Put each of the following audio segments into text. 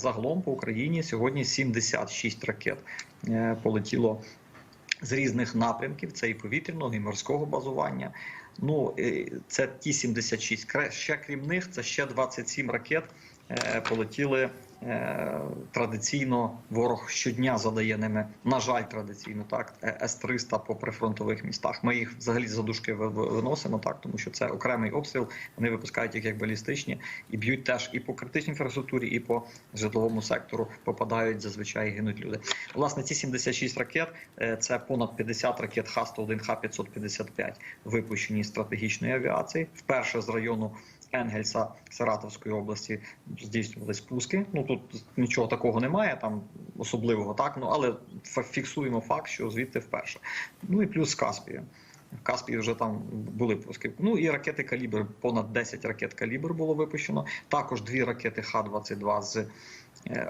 загалом по Україні сьогодні 76 ракет е, полетіло з різних напрямків. Це і повітряного, і морського базування. Ну е, це ті 76. Кре- Ще крім них, це ще 27 ракет е, полетіли. Е, Традиційно ворог щодня задає ними, на жаль, традиційно так е, С-300 по прифронтових містах. Ми їх взагалі за дужки ви- ви- виносимо так, тому що це окремий обстріл. Вони випускають їх як балістичні і б'ють теж і по критичній інфраструктурі, і по житловому сектору попадають зазвичай гинуть люди. Власне, ці 76 ракет е, це понад 50 ракет Х-101, Х-555 випущені з стратегічної авіації. Вперше з району Енгельса Саратовської області здійснювали спуски. Ну тут нічого такого немає, там особливого так. Ну але фіксуємо факт, що звідти вперше. Ну і плюс з Каспію. В Каспії вже там були пуски. Ну і ракети калібр, понад 10 ракет калібр було випущено. Також дві ракети Х-22 з е,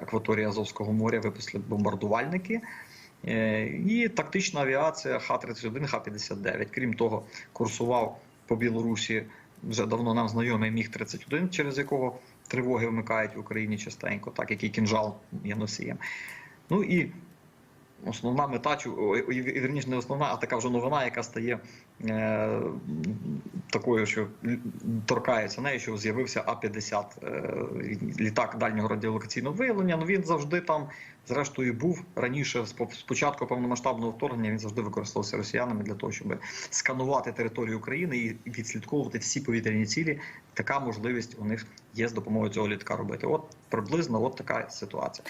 акваторії Азовського моря випустили бомбардувальники. Е, І тактична авіація Х-31, Х-59. Крім того, курсував по Білорусі вже давно нам знайомий Міг-31, через якого тривоги вмикають в Україні частенько, так який кінжал є носієм. Ну і основна мета, ой, вірніше, не основна, а така вже новина, яка стає е, такою, що торкається нею, що з'явився А-50 е, літак дальнього радіолокаційного виявлення. Ну він завжди там, зрештою, був раніше з по- з початку повномасштабного вторгнення. Він завжди використовувався росіянами для того, щоб сканувати територію України і відслідковувати всі повітряні цілі. Така можливість у них є з допомогою цього літака робити. От приблизно от така ситуація.